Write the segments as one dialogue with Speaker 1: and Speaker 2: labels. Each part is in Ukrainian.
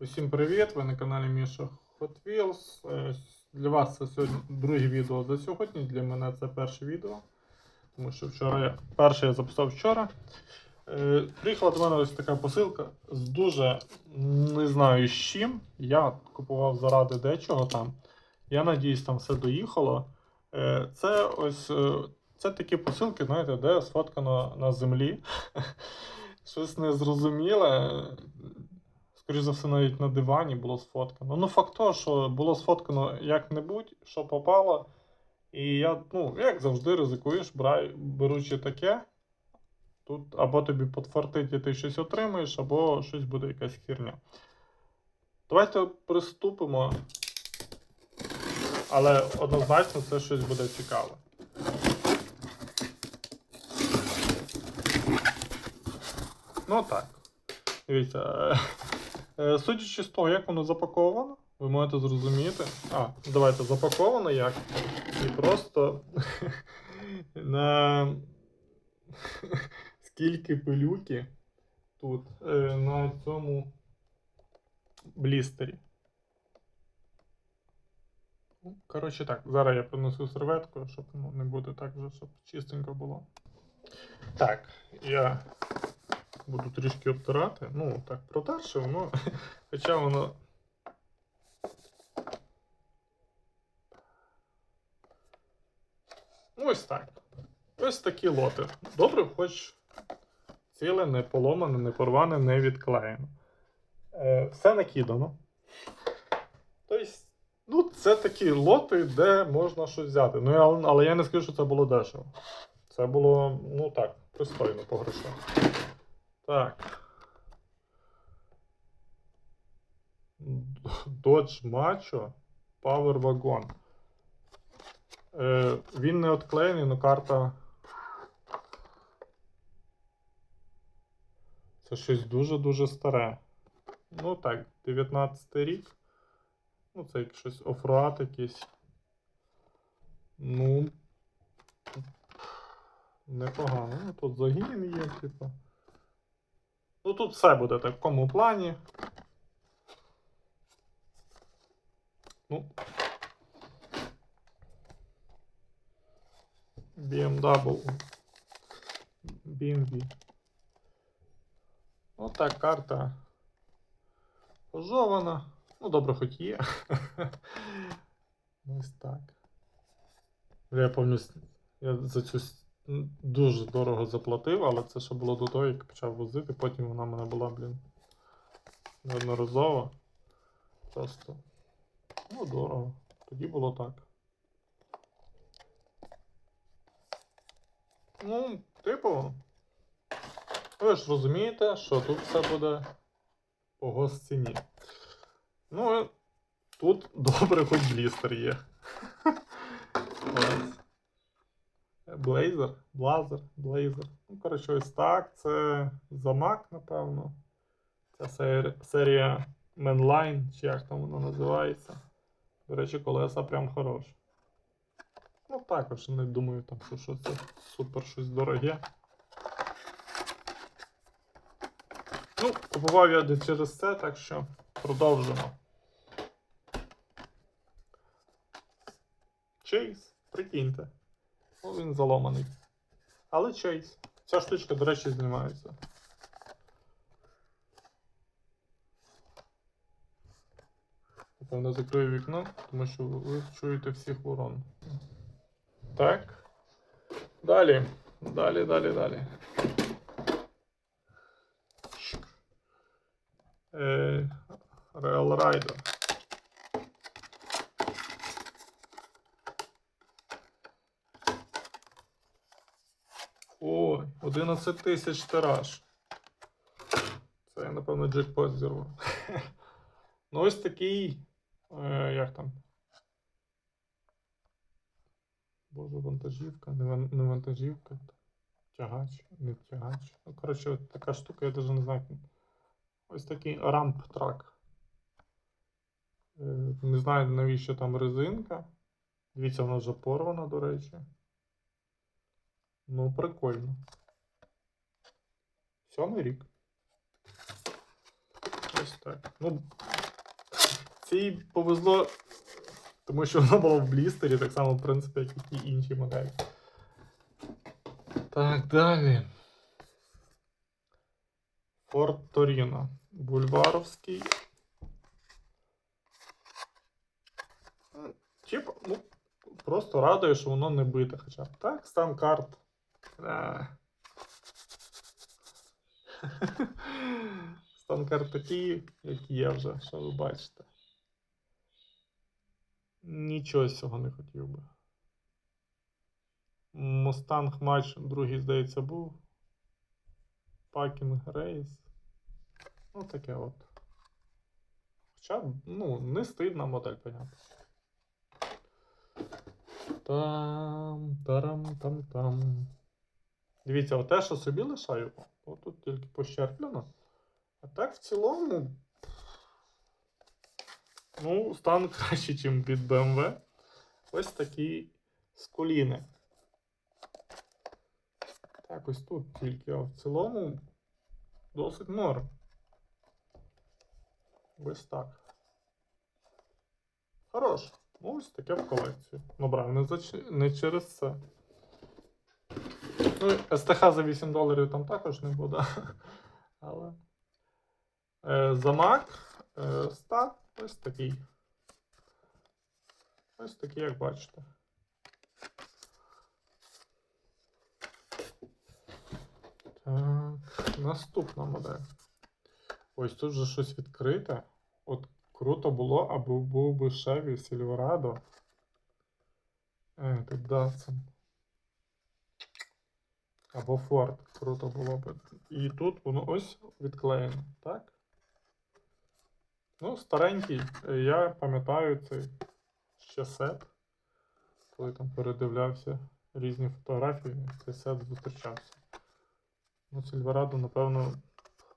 Speaker 1: Усім привіт! Ви на каналі Міша Hot Wheels. Е, Для вас це сьогодні друге відео за сьогодні. Для мене це перше відео. Тому що вчора я перше я записав вчора. Е, Приїхала до мене ось така посилка з дуже не знаю з чим. Я купував заради дечого там. Я надіюсь, там все доїхало. Е, Це ось це такі посилки, знаєте, де сфоткано на землі. Щось незрозуміле. Скоріше за все, навіть на дивані було сфоткано. Ну, факт того, що було сфоткано як-небудь, що попало. І я, ну, як завжди, ризикуєш, брай, беручи таке. Тут або тобі подфартить і ти щось отримаєш, або щось буде якась херня. Давайте приступимо. Але однозначно це щось буде цікаве. Ну так. Дивіться. Е, Судячи з того, як воно запаковано, ви можете зрозуміти. А, давайте запаковано як. І просто на скільки пилюки тут е, на цьому блістері. Ну, Коротше так, зараз я принесу серветку, щоб ну, не буде так вже, щоб чистенько було. Так, я буду трішки обтирати. Ну, так, протерши, воно. Хоча воно. Ось так. Ось такі лоти. Добре, хоч ціле, не поломане, не порване, не відклеєно. Е, все накидано. Тобто, ну, це такі лоти, де можна щось взяти. Ну, я, але я не скажу, що це було дешево. Це було, ну так, пристойно по грошах. Так. Dodge Macho Power Wagon. Е, він не отклеєний, але карта. Це щось дуже-дуже старе. Ну так, 19 рік. Ну, це як щось офроад якийсь. Ну. Непогано. Ну, тут загін є, типу. Ну тут все буде в такому плані. Ну. BMW. BMW. Отак карта пожована. Ну, добре, хоч є. Ось так. Я пам'ятаю, я за цю дуже дорого заплатив, але це ще було до того, як почав возити. Потім вона мене була, блін, неодноразово. Просто. Ну, дорого. Тоді було так. Ну, типу. Ви ж розумієте, що тут все буде по госціні. Ну, тут добре, хоч блістер є. Ось. Блейзер, блазер. Ну, коротше, ось так. Це замак, напевно. Сер- серія Mainline, чи як там воно називається. До речі, колеса прям хороші. Ну, також не думаю, там, що, що це супер щось дороге. Ну, купував я через це, так що продовжимо. Чейз, прикиньте. Ну, він заломаний. Але чейз. Ця штучка, до речі, знімається. Напевно, закрию вікно, тому що ви чуєте всіх ворон. Так. Далі. Далі, далі, далі. Е, Real 11 тисяч тираж. Це я, напевно, джекпот зірву. ну, ось такий. Е, як там? Боже, вантажівка, не, вантажівка. Тягач, не тягач. Ну, коротше, от така штука, я навіть не знаю. Ось такий рамп трак. Е, Не знаю, навіщо там резинка. Дивіться, вона вже порвана, до речі. Ну, прикольно. Сьомий рік. Ось так. Ну, цій повезло, тому що вона була в блістері, так само, в принципі, як і ті інші моделі. Так, далі. Форт Торіно. Бульваровський. Типа, ну, просто радує, що воно не бите хоча б. Так, стан карт. А. Стан карт такий, які є вже, що ви бачите. Нічого з цього не хотів би. Мустанг матч, другий, здається, був. Пакінг рейс. Ну, таке от. Хоча, ну, не стидна модель, понятно. Там, тарам, там, там. Дивіться, оте, що собі лишаю, отут тільки пощерплено. А так в цілому. Ну, стан краще, ніж від BMW. Ось такі скуліни. Так, ось тут тільки, а в цілому досить норм. Ось так. Хорош. Ну, ось таке в колекцію. Ну, брав не, за, чи- не через це. Ну, СТХ за 8 доларів там також не буде. Але. Е, замак. Е, стат. Ось такий. Ось такий, як бачите. Так, наступна модель. Ось тут вже щось відкрите. От круто було, аби був би Chevy Silverado. Е, тут Datsun. Або Ford. Круто було б. І тут воно ось відклеєно, так? Ну, старенький. Я пам'ятаю цей ще сет. Коли там передивлявся різні фотографії, цей сет зустрічався. Ну, Сільверадо, напевно,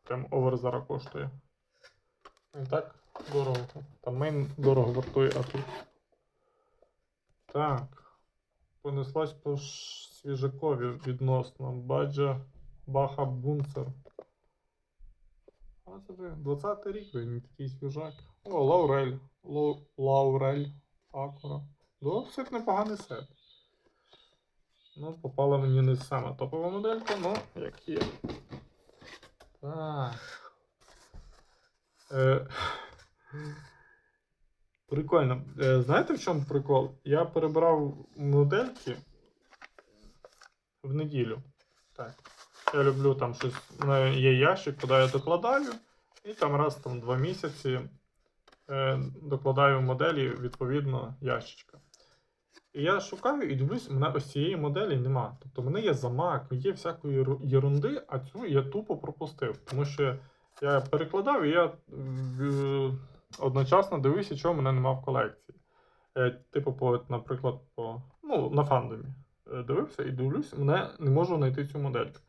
Speaker 1: прям овер зараз коштує. Не так дорого. Там мейн дорого вартує, а тут. Так. Понеслась по свіжакові відносно. Баджа Баха Бунцер. А це вже 20 рік, він такий свіжак. О, Лаурель. Лау- Лаурель. Акура. Досить непоганий сет. Ну, попала мені не сама топова моделька, ну, як є. Так. Е, прикольно. Е, знаєте, в чому прикол? Я перебирав модельки в неділю. Так. Я люблю там щось. Є ящик, куди я докладаю, і там раз там два місяці е, докладаю моделі відповідно ящичка. І я шукаю і дивлюсь, у мене ось цієї моделі нема. Тобто в мене є замак, є всякої єру- єрунди, а цю я тупо пропустив. Тому що я перекладав і я одночасно дивився, чого в мене нема в колекції. Е, Типу, по, наприклад, по, ну, на фандомі. Е, Дивився і дивлюсь, мене не можу знайти цю модельку.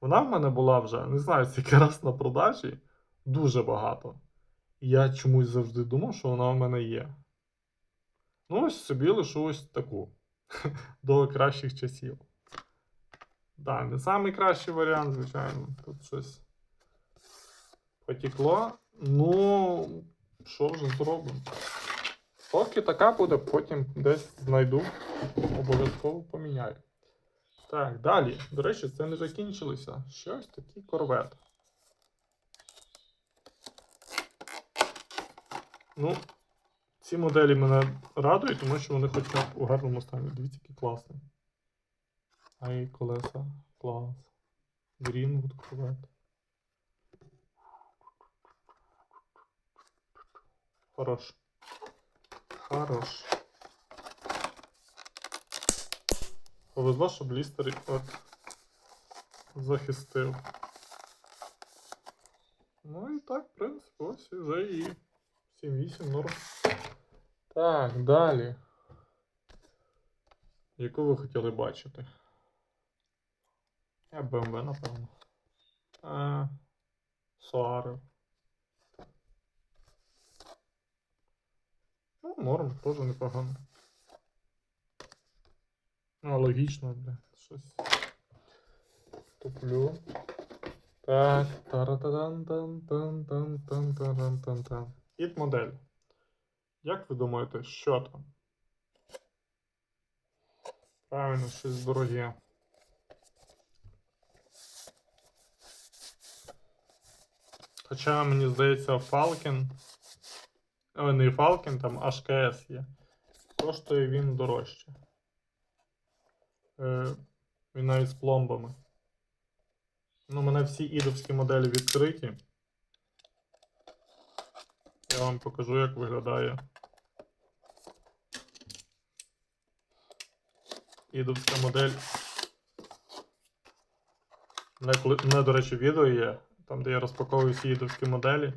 Speaker 1: Вона в мене була вже, не знаю, скільки раз на продажі, дуже багато. Я чомусь завжди думав, що вона в мене є. Ну, ось собі лишу ось таку. До кращих часів. Так, не найкращий варіант, звичайно. Тут щось потекло. Ну, що вже зробимо? Поки така буде, потім десь знайду. Обов'язково поміняю. Так, далі. До речі, це не закінчилося. Ще ось такий корвет. Ну, ці моделі мене радують, тому що вони хоча б у гарному стані. Дивіться, які класні. А і колеса. Клас. Greenwood Corvette. Хорош. Хорош. Повезло, що блістер от захистив. Ну і так, в принципі, ось вже і 7-8 норм. Так, далі. Яку ви хотіли бачити? Я BMW, напевно. А, Суарев. Ну, норм, теж непогано. Ну, логічно, бля. Щось. Туплю. Так, таратадан тан тан тан тан тан тан тан Хіт модель. Як ви думаєте, що там? Правильно, щось дороге. Хоча, мені здається, Falcon. Ой, не Falcon, там HKS є. Коштує він дорожче. Е, він навіть з пломбами. Ну, у мене всі ідовські моделі відкриті. Я вам покажу, як виглядає. Ідовська модель. У мене, до речі, відео є, там, де я розпаковую всі ідовські моделі,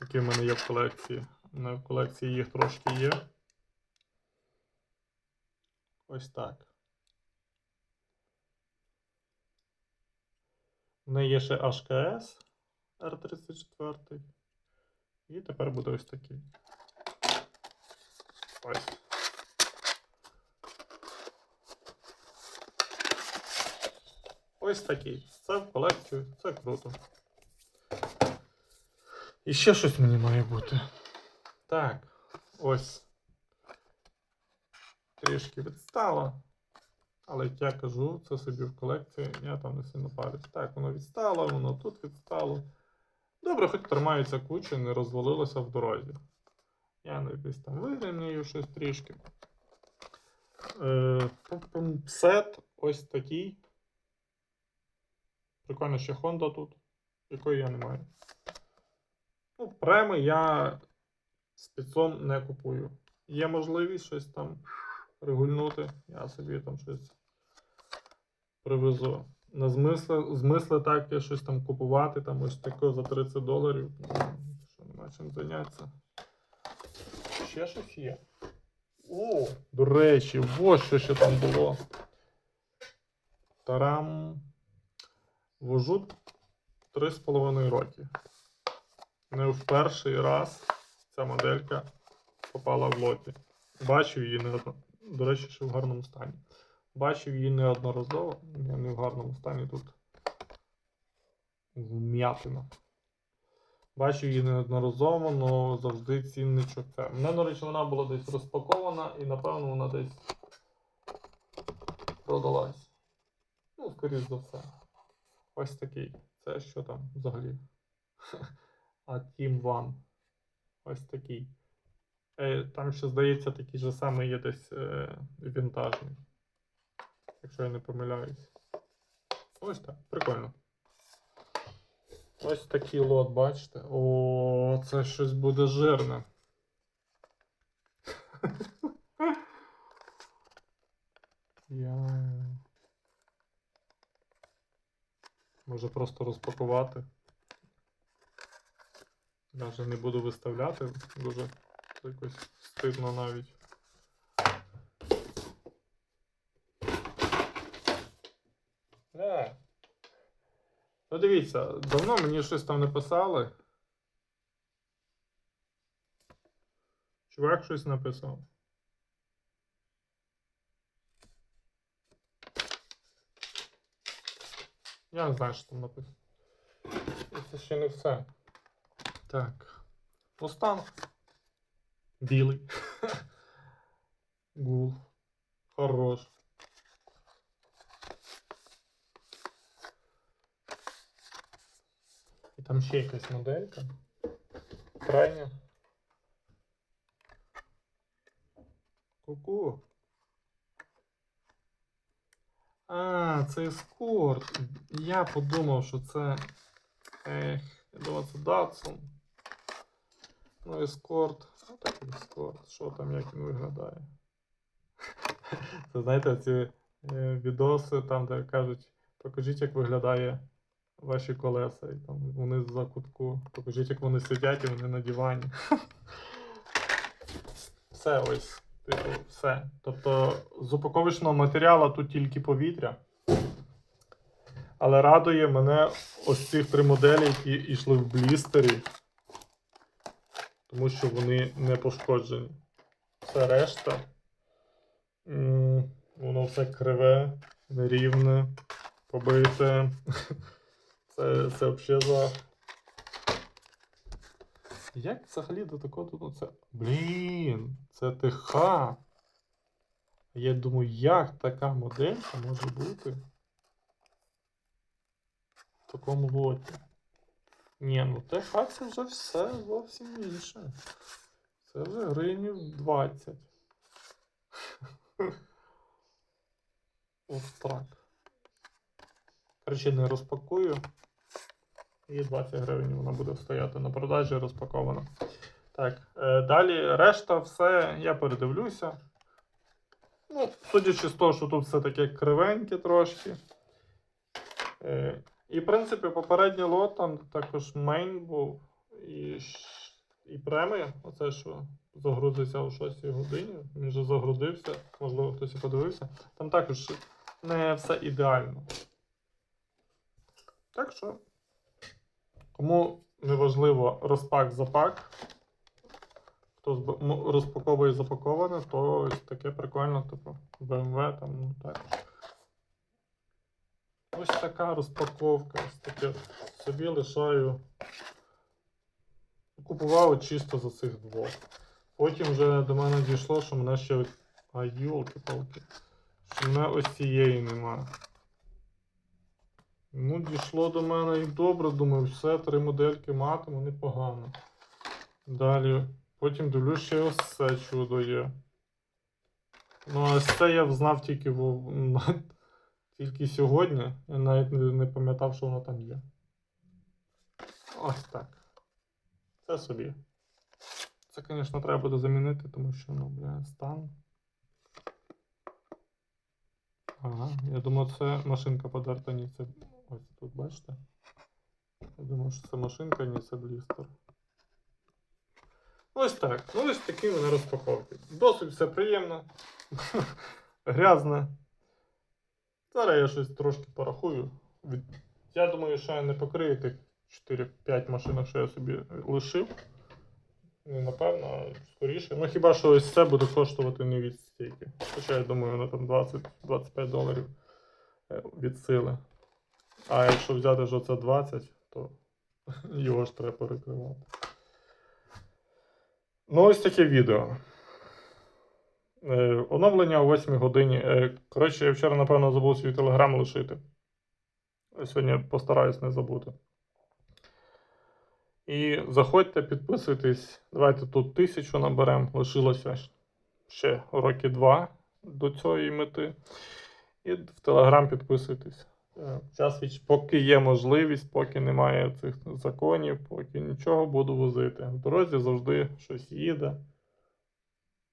Speaker 1: які в мене є в колекції. В колекції їх трошки є. Ось так. У неї є ще HKS R34. І тепер буде ось такий. Ось. Ось такий. Це в колекцію, це круто. І ще щось мені має бути. Так, ось. Трішки відстало. Але як я кажу, це собі в колекції, я там не сильно парюсь. Так, воно відстало, воно тут відстало. Добре, хоч тримається куча, не розвалилося в дорозі. Я не десь там вирівнюю щось трішки. Е, Сет ось такий. Прикольно, ще Honda тут, якої я не маю. Ну, преми я спецом не купую. Є можливість щось там регульнути. Я собі там щось привезу. На змисли, змисли так щось там купувати, там ось таке за 30 доларів. Ну, Що нема чим зайнятися. Ще щось є. О, до речі, ось що ще там було. Тарам. Вожу 3,5 роки. Не в перший раз ця моделька попала в лоті. Бачив її неодно... До речі, ще в гарному стані. Бачив її неодноразово. Я не в гарному стані тут. Вм'ятина. Бачив її неодноразово, але завжди цінничок це. Мене, до речі, вона була десь розпакована і, напевно, вона десь продалась. Ну, скоріш за все. Ось такий. Це що там взагалі? А Team One. Ось такий. Е, Там ще, здається, такий же самий є десь е, вінтажний. Якщо я не помиляюсь. Ось так, прикольно. Ось такий лот, бачите? О, це щось буде жирне. Я... Може просто розпакувати. Даже не буду виставляти, дуже якось стидно навіть. Не. Ну дивіться, давно мені щось там не писали. Чувак щось написав. Я не знаю, що там написано. Це ще не все. Так. Мустанг. Білий. Гул. Хорош. І там ще якась моделька. Крайня. Ку-ку. А, це ескорт. Я подумав, що це. Ех, я думав, це Datsun. Ну, ескорт. Ну так ескорт. Що там, як він виглядає? Це знаєте, ці е, відоси, там, де кажуть, покажіть, як виглядає ваші колеса. І там вони за кутку. Покажіть, як вони сидять і вони на дивані. Все ось. Типу, все. Тобто з упаковочного матеріалу тут тільки повітря. Але радує мене ось цих три моделі, які йшли в блістері. Тому що вони не пошкоджені. Все решта. Воно все криве, нерівне, побите. Це, це взагалі жах. Як взагалі до такого тут? Ну, це. Блін, це ТХ. Я думаю, як така моделька може бути в такому лоті? Ні, ну ТХ це вже все зовсім інше. Це вже гривнів 20. Ось так. Коротше, не розпакую. І 20 гривень вона буде стояти на продажі розпакована. Так, е, далі решта все я передивлюся. Ну, судячи з того, що тут все таке кривеньке трошки. І, в принципі, попередній лот там також мейн був і, і премія. Оце що загрузиться о 6 годині. Він вже загрузився, можливо, хтось і подивився. Там також не все ідеально. Так що, кому не важливо розпак запак, хто розпаковує запаковане, то ось таке прикольно, типу BMW там, ну також. Ось така розпаковка. Таке собі лишаю. Купував чисто за цих двох. Потім вже до мене дійшло, що мене ще. А йолки-палки. Що мене ось цієї немає. Ну, дійшло до мене і добре, думаю, все, три модельки матиму, непогано. Далі. Потім дивлюсь, ще ось це чудо є. Ну, а це я знав тільки в... тільки сьогодні. Я навіть не, пам'ятав, що воно там є. Ось так. Це собі. Це, звісно, треба буде замінити, тому що, ну, бля, стан. Ага, я думав, це машинка подерта, ні, це. Ось тут, бачите? Я думав, що це машинка, ні, це блістер. Ось так. Ну, ось такі вони розпаковки. Досить все приємно. Грязне. Зараз я щось трошки порахую. Я думаю, що я не покрию тих 4-5 машинок, що я собі лишив. Ну, напевно, скоріше. Ну хіба що ось це буде коштувати не від стійки. Хоча я думаю, воно там 20-25 доларів е, від сили. А якщо взяти ж оце 20, то його ж треба перекривати. Ну, ось таке відео. Е, оновлення о 8 годині. Е, коротше, я вчора, напевно, забув свій телеграм лишити. Сьогодні постараюсь не забути. І заходьте, підписуйтесь. Давайте тут тисячу наберемо. Лишилося ще роки два до цієї мети. І в Телеграм підписуйтесь. Е, Час від поки є можливість, поки немає цих законів, поки нічого буду возити. В дорозі завжди щось їде.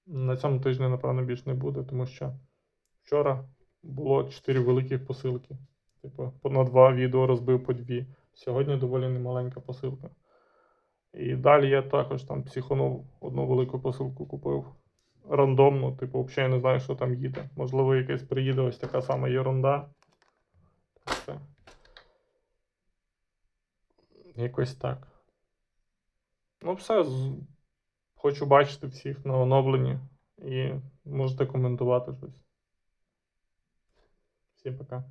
Speaker 1: На цьому тижні, напевно, більше не буде, тому що вчора було 4 великих посилки. Типу, на два відео розбив по дві. Сьогодні доволі немаленька посилка. І далі я також там психонув одну велику посилку купив. Рандомно, типу, взагалі не знаю, що там їде. Можливо, якась приїде ось така сама ерунда. Все. Якось так. Ну, все. Хочу бачити всіх на оновленні. І можете коментувати щось. Всім пока.